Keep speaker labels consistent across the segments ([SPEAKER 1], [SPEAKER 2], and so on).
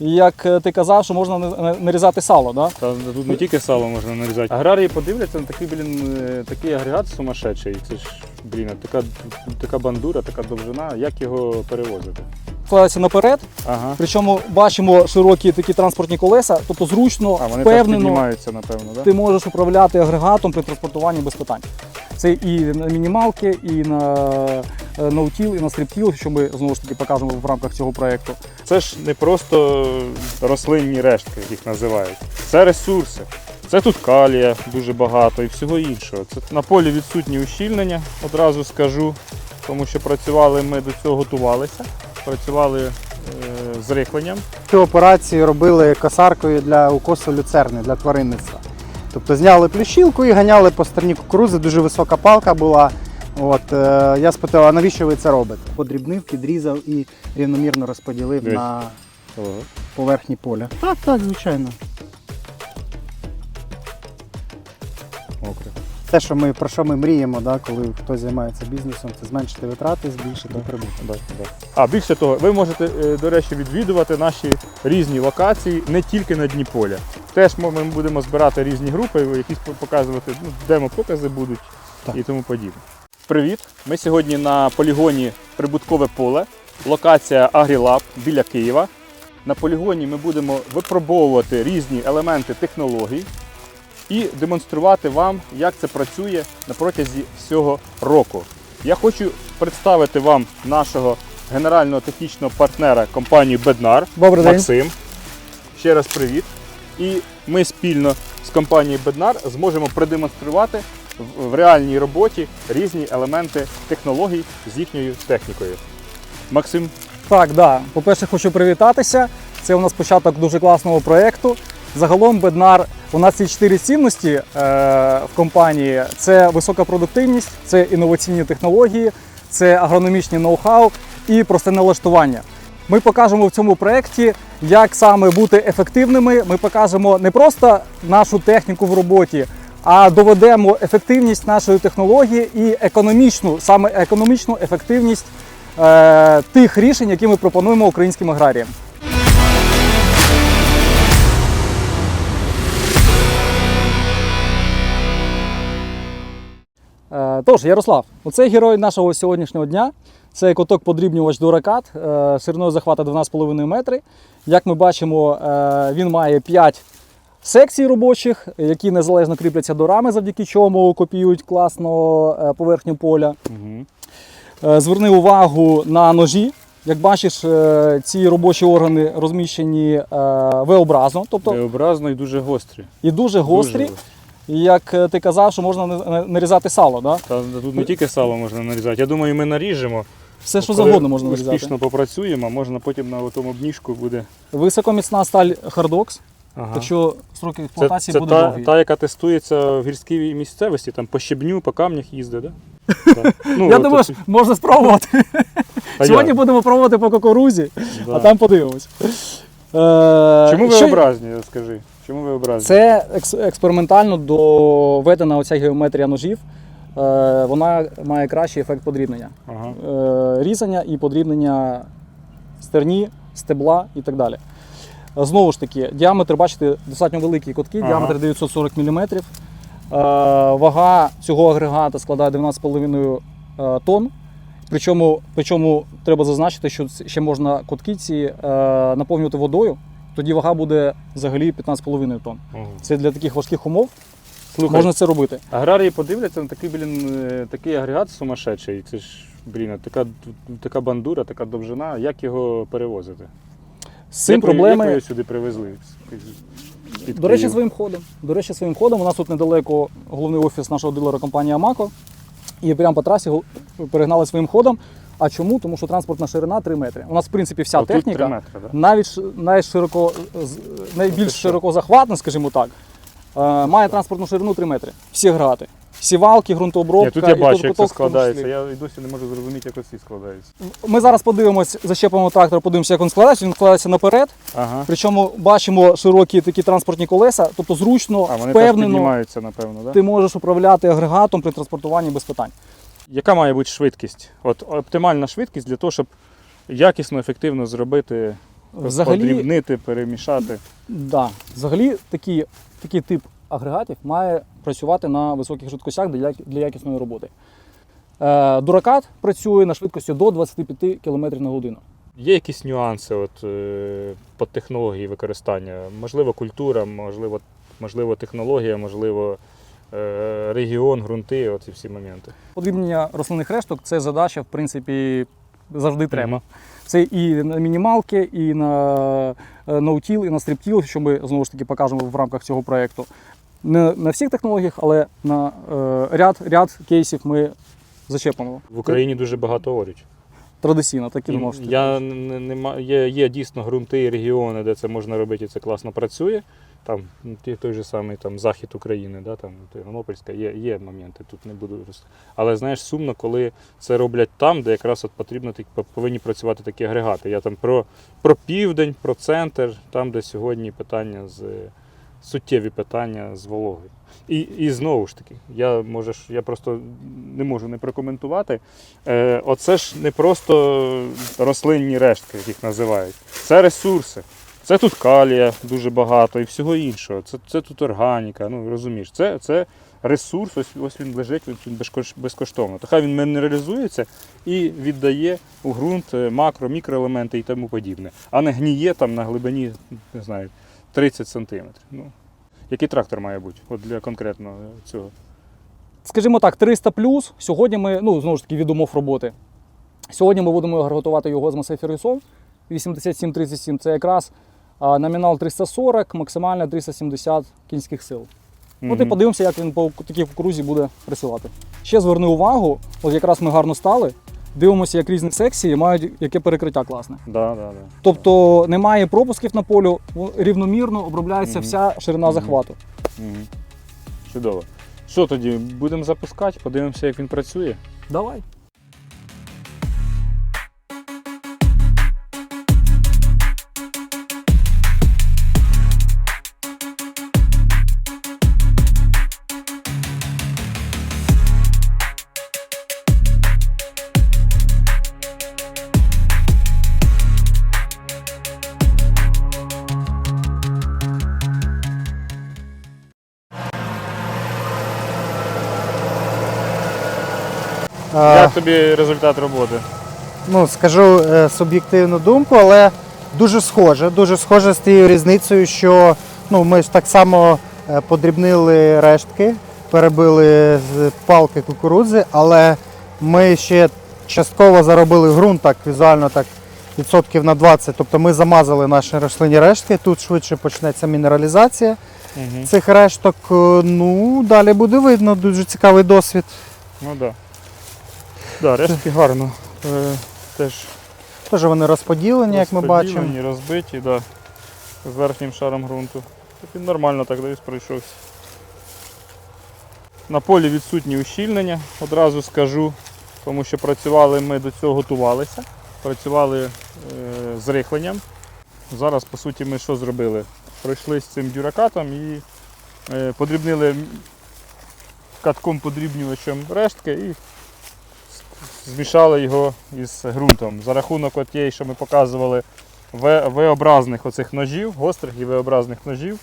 [SPEAKER 1] І як е, ти казав, що можна на- на- нарізати сало, да?
[SPEAKER 2] Та тут не тільки сало можна нарізати. Аграрії подивляться на такий, блін, е, такий агрегат сумасшедший. Це ж, блін, така, така бандура, така довжина, як його перевозити?
[SPEAKER 1] Вкладається наперед,
[SPEAKER 2] Ага.
[SPEAKER 1] причому бачимо широкі такі транспортні колеса, тобто зручно,
[SPEAKER 2] А вони так піднімаються, напевно, так?
[SPEAKER 1] ти можеш управляти агрегатом при транспортуванні без питань. Це і на мінімалки, і на е, ноутіл, і на стріптіл, що ми знову ж таки покажемо в рамках цього проєкту.
[SPEAKER 2] Це ж не просто рослинні рештки, їх називають. Це ресурси. Це тут калія дуже багато і всього іншого. Це на полі відсутні ущільнення, одразу скажу, тому що працювали ми до цього готувалися, працювали е, з рихленням.
[SPEAKER 3] Цю операцію робили косаркою для укосу люцерни для тваринництва. Тобто зняли плющілку і ганяли по стороні кукурузи, дуже висока палка була. От, е, я спитав, а навіщо ви це робите? Подрібнив, підрізав і рівномірно розподілив
[SPEAKER 2] Дивись.
[SPEAKER 3] на поверхні поля. Так, так, звичайно. Те, що ми, про що ми мріємо, да, коли хтось займається бізнесом, це зменшити витрати, збільшити прибуток.
[SPEAKER 2] Да, да. А більше того, ви можете, е, до речі, відвідувати наші різні локації не тільки на дні поля. Теж ми будемо збирати різні групи, якісь показувати, ну, демо-покази будуть
[SPEAKER 3] Так.
[SPEAKER 2] і тому подібне. Привіт! Ми сьогодні на полігоні Прибуткове поле, локація Агрілаб біля Києва. На полігоні ми будемо випробовувати різні елементи технологій і демонструвати вам, як це працює на протязі всього року. Я хочу представити вам нашого генерального технічного партнера компанії Беднар Максим. Ще раз привіт. І ми спільно з компанією Беднар зможемо продемонструвати в- реальній роботі різні елементи технологій з їхньою технікою. Максим,
[SPEAKER 1] Так, да. По-перше, хочу привітатися. Це у нас початок дуже класного проєкту. Загалом Беднар, у нас є чотири цінності е, в компанії: це висока продуктивність, це інноваційні технології, це агрономічні ноу-хау і просте налаштування. Ми покажемо в цьому проєкті, як саме бути ефективними. Ми покажемо не просто нашу техніку в роботі, а доведемо ефективність нашої технології і економічну, саме економічну ефективність е, тих рішень, які ми пропонуємо українським аграріям. Е, Тож, Ярослав, оцей герой нашого сьогоднішнього дня. Це коток подрібнювач Дуракат е, шириною захвата 12,5 метри. Як ми бачимо, е, він має 5 секцій робочих, які незалежно кріпляться до рами, завдяки чому копіюють класно е, поверхню поля.
[SPEAKER 2] угу.
[SPEAKER 1] Е, Зверни увагу на ножі. Як бачиш, е, ці робочі органи розміщені е, V-образно, тобто
[SPEAKER 2] Деобразно і дуже гострі.
[SPEAKER 1] і дуже гострі.
[SPEAKER 2] Дуже
[SPEAKER 1] І як е, ти казав, що можна на- на- нарізати сало, да?
[SPEAKER 2] Та тут не тільки сало можна нарізати. Я думаю, ми наріжемо.
[SPEAKER 1] Все, що
[SPEAKER 2] Коли
[SPEAKER 1] завгодно можна нарізати.
[SPEAKER 2] Успішно попрацюємо, можна потім на тому обніжку буде.
[SPEAKER 1] Високоміцна сталь Хардокс,
[SPEAKER 2] Ага.
[SPEAKER 1] так що
[SPEAKER 2] Це,
[SPEAKER 1] експлуатації
[SPEAKER 2] це
[SPEAKER 1] буде
[SPEAKER 2] та,
[SPEAKER 1] довгий.
[SPEAKER 2] та, яка тестується в гірській місцевості, там по щебню, по камнях їздить, да? Ну,
[SPEAKER 1] Я
[SPEAKER 2] от
[SPEAKER 1] думаю,
[SPEAKER 2] тут-
[SPEAKER 1] можна спробувати.
[SPEAKER 2] а
[SPEAKER 1] Сьогодні
[SPEAKER 2] як?
[SPEAKER 1] будемо пробувати по кукурузі,
[SPEAKER 2] Да.
[SPEAKER 1] а там подивимось. Е,
[SPEAKER 2] Чому ви
[SPEAKER 1] що-
[SPEAKER 2] образні, скажи? Чому ви образні?
[SPEAKER 1] Це екс- експериментально доведена оця геометрія ножів. Е, Вона має кращий ефект подрібнення.
[SPEAKER 2] Ага.
[SPEAKER 1] Е, Різання і подрібнення стерні, стебла і так далі. Знову ж таки, діаметр, бачите, достатньо великі котки,
[SPEAKER 2] Ага.
[SPEAKER 1] діаметр 940 мм. Е, Вага цього агрегата складає 12,5 е, тонн. Причому, причому треба зазначити, що ще можна котки ці наповнювати водою, тоді вага буде взагалі 15,5 тонн.
[SPEAKER 2] Ага.
[SPEAKER 1] Це для таких важких умов
[SPEAKER 2] Слухай,
[SPEAKER 1] можна це робити.
[SPEAKER 2] аграрії подивляться на такий, блін, е, такий агрегат сумасшедший. Це ж, блін, така, така бандура, така довжина. Як його перевозити?
[SPEAKER 1] З цим
[SPEAKER 2] як ви- Як ви його сюди привезли? Під
[SPEAKER 1] До речі, своїм ходом. До речі, своїм ходом. У нас тут недалеко головний офіс нашого дилера компанії Амако. І прямо по трасі перегнали своїм ходом. А чому? Тому що транспортна ширина 3 метри. У нас, в принципі, вся
[SPEAKER 2] Отут
[SPEAKER 1] техніка
[SPEAKER 2] метри, да?
[SPEAKER 1] навіть найшироко, найбільш широкозахватна, скажімо так, має транспортну ширину 3 метри. Всі грати. Сівалки, ґрунтообробка.
[SPEAKER 2] Тут я
[SPEAKER 1] і
[SPEAKER 2] бачу, як це складається. Я і досі не можу зрозуміти, як оці складаються.
[SPEAKER 1] Ми зараз подивимось, зачепимо трактор, подивимося, як він складається. Він складається наперед.
[SPEAKER 2] Ага.
[SPEAKER 1] Причому бачимо широкі такі транспортні колеса, тобто зручно,
[SPEAKER 2] А вони
[SPEAKER 1] впевнено.
[SPEAKER 2] піднімаються, напевно, да?
[SPEAKER 1] ти можеш управляти агрегатом при транспортуванні без питань.
[SPEAKER 2] Яка має бути швидкість? От оптимальна швидкість для того, щоб якісно, ефективно зробити
[SPEAKER 1] Взагалі,
[SPEAKER 2] подрібнити, перемішати.
[SPEAKER 1] да, взагалі такий, такий тип агрегатів має працювати на високих швидкостях для, для якісної роботи. Е, дуракат працює на швидкості до 25 км на годину.
[SPEAKER 2] Є якісь нюанси от, е, по технології використання? Можливо, культура, можливо, можливо технологія, можливо, е, регіон, ґрунти, от ці всі моменти.
[SPEAKER 1] Подрібнення рослинних решток це задача, в принципі, завжди треба. Це і на мінімалки, і на е, ноутіл, і на стріптіл, що ми знову ж таки покажемо в рамках цього проєкту. Не на всіх технологіях, але на е, ряд, ряд кейсів ми зачепимо.
[SPEAKER 2] В Україні дуже багато оріч.
[SPEAKER 1] Традиційно, так і
[SPEAKER 2] І
[SPEAKER 1] можете.
[SPEAKER 2] Я не, не, є, є дійсно ґрунти і регіони, де це можна робити, і це класно працює. Там ну, той же самий там, захід України, да, там, Тернопільська, є, є моменти, тут не буду Але знаєш, сумно, коли це роблять там, де якраз от потрібно так- повинні працювати такі агрегати. Я там про, про південь, про центр, там, де сьогодні питання з суттєві питання з вологою. І, і знову ж таки, я можеш, я просто не можу не прокоментувати. Е, оце ж не просто рослинні рештки, як їх називають. Це ресурси. Це тут калія дуже багато і всього іншого. Це, це тут органіка. Ну розумієш, це, це ресурс, ось, ось він лежить, він безкоштовно. То хай він мінералізується і віддає у ґрунт е, макро, мікроелементи і тому подібне, а не гніє там на глибині, не знаю, 30 сантиметрів. Ну, який трактор має бути от для конкретно цього?
[SPEAKER 1] Скажімо так, 300 плюс. Сьогодні ми, ну знову ж таки, від умов роботи. Сьогодні ми будемо готувати його з Масей Фергюсон 8737. Це якраз номінал 340, максимально 370 кінських сил. От і подивимося, як він по такій кукурузі буде працювати. Ще зверни увагу, от якраз ми гарно стали. Дивимося, як різні секції мають яке перекриття класне.
[SPEAKER 2] Да, да, да.
[SPEAKER 1] Тобто немає пропусків на полю, рівномірно обробляється
[SPEAKER 2] Мгм.
[SPEAKER 1] вся ширина
[SPEAKER 2] Мгм.
[SPEAKER 1] захвату.
[SPEAKER 2] Мгм. Чудово. Що тоді? Будемо запускати, подивимося, як він працює.
[SPEAKER 1] Давай.
[SPEAKER 2] Як тобі результат роботи?
[SPEAKER 3] ну, скажу е, суб'єктивну думку, але дуже схоже. Дуже схоже з тією різницею, що ну, ми ж так само е, подрібнили рештки, перебили з палки кукурудзи, але ми ще частково заробили ґрунт так візуально так відсотків на 20. Тобто ми замазали наші рослинні рештки. Тут швидше почнеться мінералізація
[SPEAKER 2] Угу.
[SPEAKER 3] цих решток. Е, Ну, далі буде видно, дуже цікавий досвід.
[SPEAKER 2] Ну. Да. Да, рештки гарно. Е, теж
[SPEAKER 3] Теж вони розподілені, як ми бачимо.
[SPEAKER 2] розподілені, розбиті, да. з верхнім шаром ґрунту. Так Він нормально так десь пройшовся. На полі відсутні ущільнення, одразу скажу, тому що працювали ми до цього готувалися, працювали е, з рихленням. Зараз, по суті, ми що зробили? Пройшли з цим дюракатом і е, подрібнили катком подрібнювачем рештки і змішали його із ґрунтом. За рахунок от тієї, що ми показували, V-образних оцих ножів, гострих і V-образних ножів,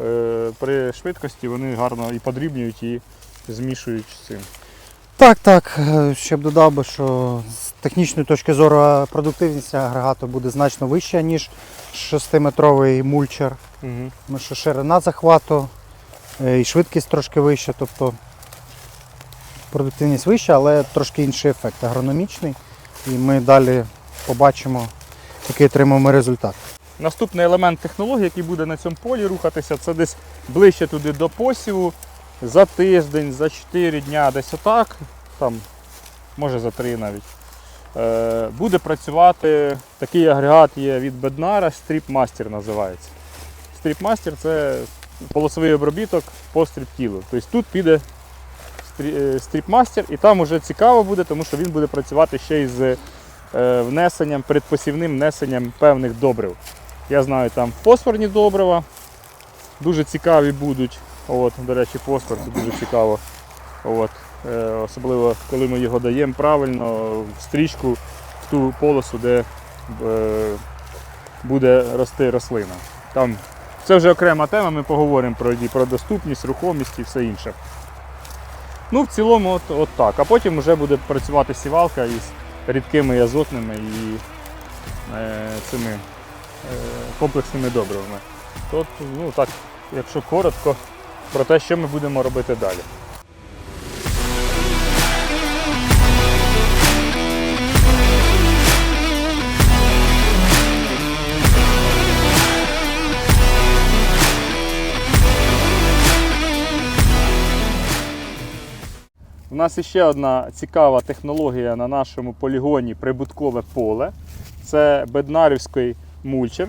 [SPEAKER 2] е, при швидкості вони гарно і подрібнюють, і змішують з цим.
[SPEAKER 3] Так, так. Е, Ще б додав би, що з технічної точки зору продуктивність агрегату буде значно вища, ніж 6-метровий мульчер.
[SPEAKER 2] Угу.
[SPEAKER 3] Тому що ширина захвату е, і швидкість трошки вища, тобто продуктивність вища, але трошки інший ефект агрономічний. І ми далі побачимо, який отримаємо результат.
[SPEAKER 2] Наступний елемент технології, який буде на цьому полі рухатися, це десь ближче туди до посіву, за тиждень, за 4 дня, десь отак, там, може за 3 навіть. Е, буде працювати такий агрегат є від Беднара, Master називається. Master це полосовий обробіток по стріптілу. Тобто тут піде е, Master і там вже цікаво буде, тому що він буде працювати ще й з е, внесенням, передпосівним внесенням певних добрив. Я знаю, там фосфорні добрива дуже цікаві будуть. От, до речі, фосфор це дуже цікаво. От, е, особливо коли ми його даємо правильно в стрічку в ту полосу, де буде рости рослина. Там це вже окрема тема, ми поговоримо про, про доступність, рухомість і все інше. Ну, в цілому, от, от так. А потім вже буде працювати сівалка із рідкими азотними і е, цими е, комплексними добривами. Тобто, ну так, якщо коротко, про те, що ми будемо робити далі. У нас іще одна цікава технологія на нашому полігоні прибуткове поле. Це беднарівський мульчер.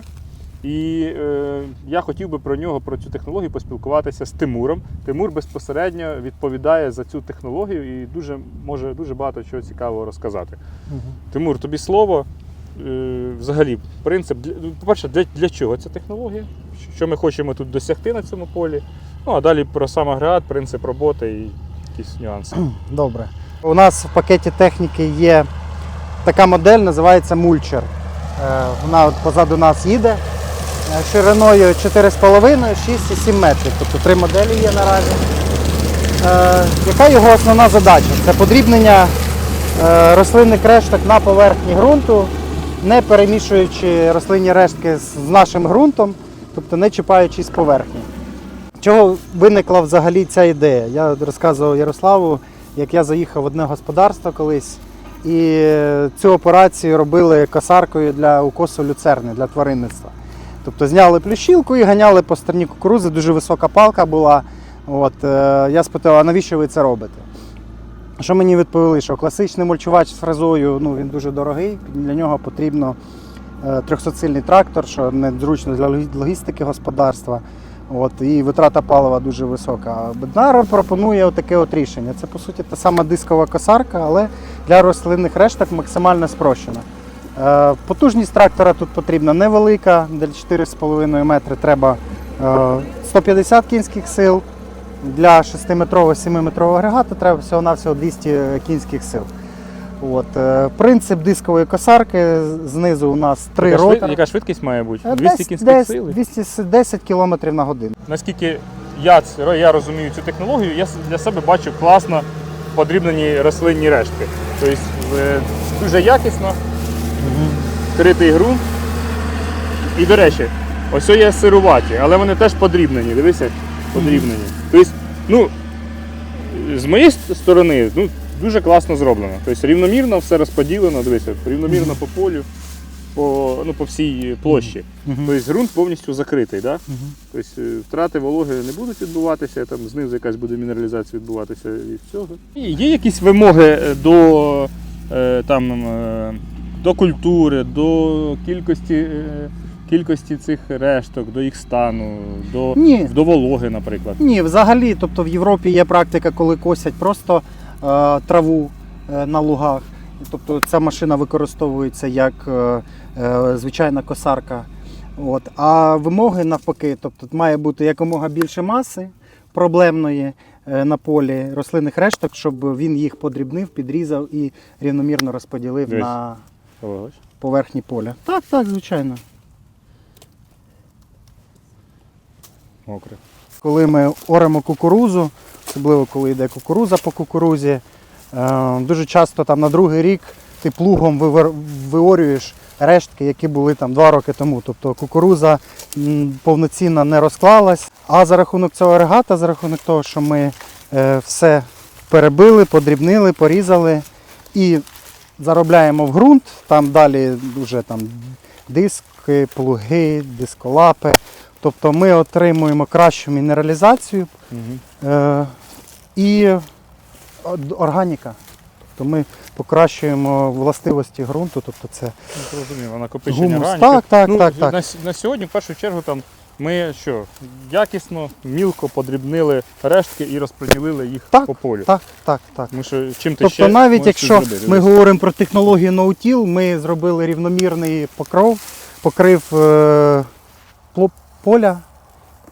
[SPEAKER 2] І е, я хотів би про нього, про цю технологію поспілкуватися з Тимуром. Тимур безпосередньо відповідає за цю технологію і дуже може дуже багато чого цікавого розказати. Тимур, тобі слово. Е, взагалі, принцип, для- ну, по-перше, для, для чого ця технологія? Що ми хочемо тут досягти на цьому полі? Ну а далі про сам агрегат, принцип роботи і якісь нюанси.
[SPEAKER 3] Добре. У нас в пакеті техніки є така модель, називається мульчер. Е, Вона позаду нас їде е, шириною 4,5, 6 і 7 метрів. Тобто три моделі є наразі. Е, Яка його основна задача? Це подрібнення рослинних решток на поверхні ґрунту, не перемішуючи рослинні рештки з нашим ґрунтом, тобто не чіпаючись з поверхні. Чого виникла взагалі ця ідея? Я розказував Ярославу, як я заїхав в одне господарство колись, і цю операцію робили косаркою для укосу люцерни, для тваринництва. Тобто зняли плющілку і ганяли по стороні кукурузи, дуже висока палка була. От, е, я спитав, а навіщо ви це робите? Що мені відповіли, що класичний мульчувач з фрезою ну, він дуже дорогий, для нього потрібно е, 300-сильний трактор, що незручно для логістики господарства. От, і витрата палива дуже висока. Беднар пропонує таке от рішення. Це по суті та сама дискова косарка, але для рослинних решток максимально спрощена. Е, потужність трактора тут потрібна невелика, для 4,5 метри треба е, 150 кінських сил. Для 6-метрового 7-метрового агрегату треба всього-навсього 200 кінських сил. От, е, принцип дискової косарки знизу у нас три
[SPEAKER 2] Яка, швид-
[SPEAKER 3] ротори.
[SPEAKER 2] яка швидкість має бути?
[SPEAKER 3] Е,
[SPEAKER 2] 200
[SPEAKER 3] десь-
[SPEAKER 2] кінських
[SPEAKER 3] десь
[SPEAKER 2] сил?
[SPEAKER 3] 210 км на годину.
[SPEAKER 2] Наскільки я, ц- я розумію цю технологію, я с- для себе бачу класно подрібнені рослинні рештки. Тобто е, дуже якісно, критий ґрунт. І, до речі, ось є сируваті, але вони теж подрібнені. Дивися, подрібнені. Тобто, ну, з моєї ст- сторони, ну, дуже класно зроблено. Тобто рівномірно все розподілено, дивися, рівномірно по полю, по, ну, по всій площі. Тобто ґрунт повністю закритий. Да? Тобто е, втрати вологи не будуть відбуватися, там знизу якась буде мінералізація відбуватися від цього. І є якісь вимоги е, до, е, там, до культури, до кількості, кількості цих решток, до їх стану, до,
[SPEAKER 3] Ні.
[SPEAKER 2] до вологи, наприклад.
[SPEAKER 3] Ні, взагалі, тобто в Європі є практика, коли косять просто траву е, на лугах. Тобто ця машина використовується як е, е, звичайна косарка. От. А вимоги навпаки, тобто має бути якомога більше маси проблемної е, на полі рослинних решток, щоб він їх подрібнив, підрізав і рівномірно розподілив
[SPEAKER 2] Дивись.
[SPEAKER 3] на поверхні поля. Так, так, звичайно.
[SPEAKER 2] Мокре.
[SPEAKER 3] Коли ми оремо кукурузу, особливо коли йде кукуруза по кукурузі, е, дуже часто там на другий рік ти плугом виорюєш рештки, які були там два роки тому. Тобто кукуруза повноцінно не розклалась. А за рахунок цього регата, за рахунок того, що ми е, все перебили, подрібнили, порізали і заробляємо в ґрунт, там далі вже там диски, плуги, дисколапи. Тобто ми отримуємо кращу мінералізацію
[SPEAKER 2] Угу.
[SPEAKER 3] е, і органіка. Тобто ми покращуємо властивості ґрунту, тобто це
[SPEAKER 2] Зрозуміло, накопичення
[SPEAKER 3] Гумус.
[SPEAKER 2] ранів.
[SPEAKER 3] Так, так,
[SPEAKER 2] ну,
[SPEAKER 3] так, так.
[SPEAKER 2] На, на сьогодні, в першу чергу, там ми що, якісно, мілко подрібнили рештки і розподілили їх
[SPEAKER 3] Так,
[SPEAKER 2] по полю.
[SPEAKER 3] так, так, так.
[SPEAKER 2] Тому що чим ти
[SPEAKER 3] Тобто
[SPEAKER 2] ще
[SPEAKER 3] навіть
[SPEAKER 2] можеш
[SPEAKER 3] якщо
[SPEAKER 2] зробити?
[SPEAKER 3] ми говоримо про технологію ноутіл, ми зробили рівномірний покров, покрив е, пло- поля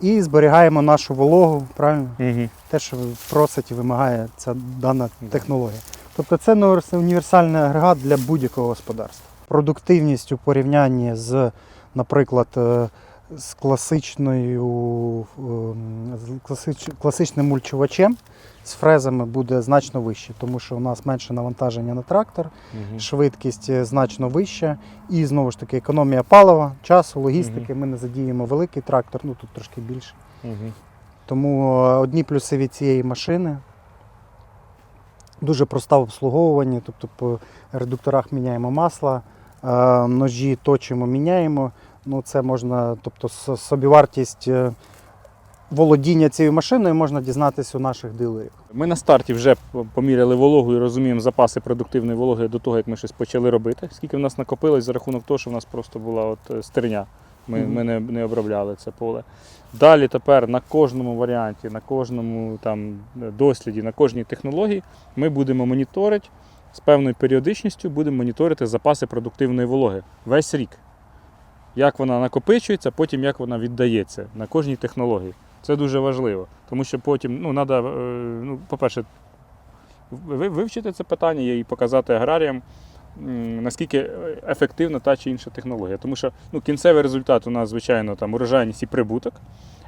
[SPEAKER 3] і зберігаємо нашу вологу, правильно?
[SPEAKER 2] Угу.
[SPEAKER 3] те, що просить і вимагає ця дана технологія. Тобто це універсальний агрегат для будь-якого господарства. Продуктивність у порівнянні з наприклад, е, з класичною ем, з класич- класичним мульчувачем з фрезами буде значно вище, тому що у нас менше навантаження на трактор, швидкість е, значно вища, і знову ж таки економія палива, часу, логістики. Ми не задіємо великий трактор, ну тут трошки більше. Тому е, одні плюси від цієї машини. Дуже проста в обслуговуванні, тобто по редукторах міняємо масло, е, ножі точимо, міняємо. Ну, це можна, тобто собівартість е, володіння цією машиною можна дізнатися у наших дилерів.
[SPEAKER 2] Ми на старті вже поміряли вологу і розуміємо запаси продуктивної вологи до того, як ми щось почали робити. Скільки в нас накопилось за рахунок того, що в нас просто була от е, стерня. Ми,
[SPEAKER 3] Мгм.
[SPEAKER 2] ми не, не обробляли це поле. Далі тепер на кожному варіанті, на кожному там, досліді, на кожній технології ми будемо моніторити з певною періодичністю, будемо моніторити запаси продуктивної вологи весь рік. Як вона накопичується, потім як вона віддається на кожній технології. Це дуже важливо, тому що потім ну, треба, ну, по-перше, вивчити це питання і показати аграріям, наскільки ефективна та чи інша технологія. Тому що ну, кінцевий результат у нас, звичайно, там урожайність і прибуток,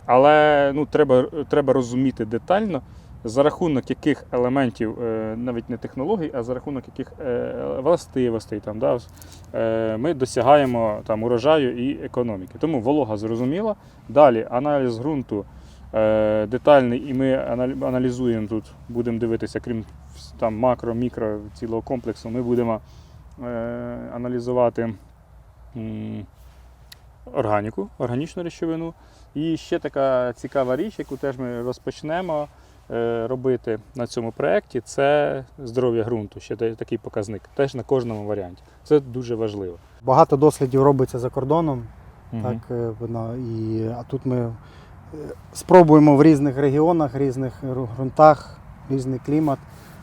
[SPEAKER 2] але ну, треба, треба розуміти детально, за рахунок яких елементів, е, навіть не технологій, а за рахунок яких е, властивостей там, да, е, ми досягаємо там, урожаю і економіки. Тому волога зрозуміла. Далі аналіз ґрунту детальний, і ми аналізуємо тут, будемо дивитися, крім там макро, мікро цілого комплексу, ми будемо аналізувати органіку, органічну речовину. І ще така цікава річ, яку теж ми розпочнемо робити на цьому проєкті, це здоров'я ґрунту. Ще такий показник. Теж на кожному варіанті. Це дуже важливо.
[SPEAKER 3] Багато дослідів робиться за кордоном,
[SPEAKER 2] Мгм.
[SPEAKER 3] так, е, воно, і, а тут ми е, спробуємо в різних регіонах, різних ґрунтах, різний клімат,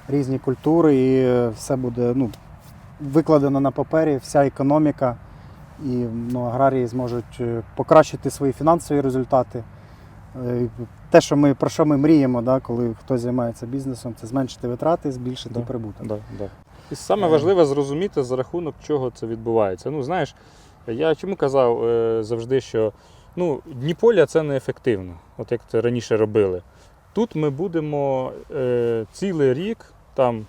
[SPEAKER 3] різні культури, і е, все буде ну, викладено на папері, вся економіка, і ну, аграрії зможуть е, покращити свої фінансові результати. Е, Те, що ми, про що ми мріємо, да, коли хтось займається бізнесом, це зменшити витрати, збільшити
[SPEAKER 2] Да.
[SPEAKER 3] прибуток.
[SPEAKER 2] Да, да. І саме важливе зрозуміти, за рахунок чого це відбувається. Ну, знаєш, я чому казав е, завжди, що ну, Дніполя це неефективно, от як це раніше робили. Тут ми будемо е, цілий рік там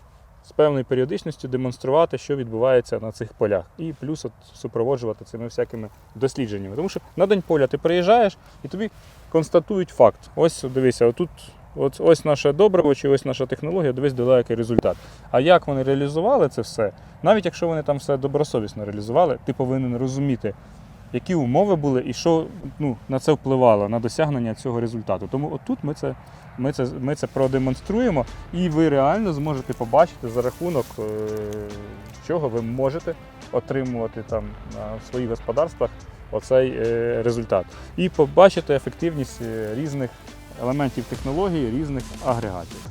[SPEAKER 2] з певною періодичністю демонструвати, що відбувається на цих полях. І плюс от супроводжувати цими всякими дослідженнями. Тому що на день поля ти приїжджаєш і тобі констатують факт. Ось дивися, отут. От, ось наше добриво, чи ось наша технологія, дивись далекий результат. А як вони реалізували це все, навіть якщо вони там все добросовісно реалізували, ти повинен розуміти, які умови були і що ну, на це впливало, на досягнення цього результату. Тому отут ми це, ми це, ми це продемонструємо, і ви реально зможете побачити за рахунок е, чого ви можете отримувати там на своїх господарствах оцей е, результат. І побачити ефективність е, різних елементів технології, різних агрегатів.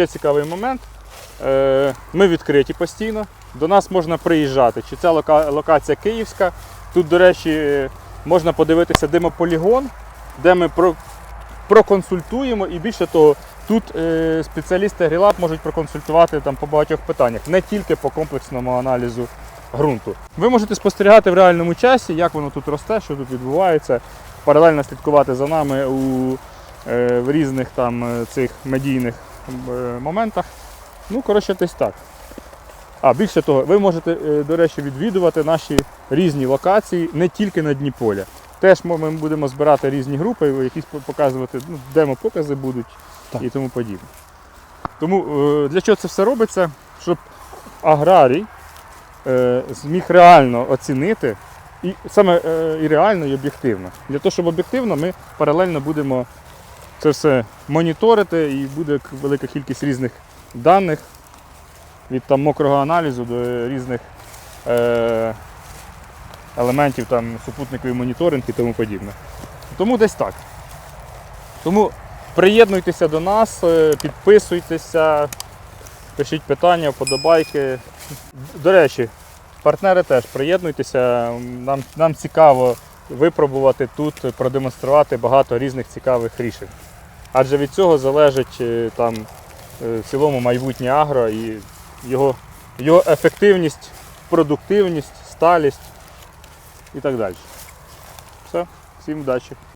[SPEAKER 2] Ще цікавий момент. Е, Ми відкриті постійно. До нас можна приїжджати. Чи ця локація київська. Тут, до речі, можна подивитися демополігон, де ми проконсультуємо. І більше того, тут е, спеціалісти Грілаб можуть проконсультувати там, по багатьох питаннях, не тільки по комплексному аналізу ґрунту. Ви можете спостерігати в реальному часі, як воно тут росте, що тут відбувається, паралельно слідкувати за нами у, е, в різних там цих медійних моментах. Ну, коротше, десь так. А більше того, ви можете, е, до речі, відвідувати наші різні локації не тільки на дні поля. Теж ми будемо збирати різні групи, якісь показувати, ну, демо-покази будуть
[SPEAKER 3] Так.
[SPEAKER 2] і тому подібне. Тому е, для чого це все робиться? Щоб аграрій е, зміг реально оцінити, і саме і реально, і об'єктивно. Для того, щоб об'єктивно, ми паралельно будемо це все моніторити, і буде велика кількість різних даних від там мокрого аналізу до різних е, елементів там супутниковий моніторинг і тому подібне. Тому десь так. Тому приєднуйтеся до нас, е, підписуйтеся, пишіть питання, вподобайки. До речі, партнери теж приєднуйтеся. Нам, нам цікаво випробувати тут, продемонструвати багато різних цікавих рішень. Адже від цього залежить е, там е, в цілому майбутнє агро і його, його ефективність, продуктивність, сталість і так далі. Все, всім удачі!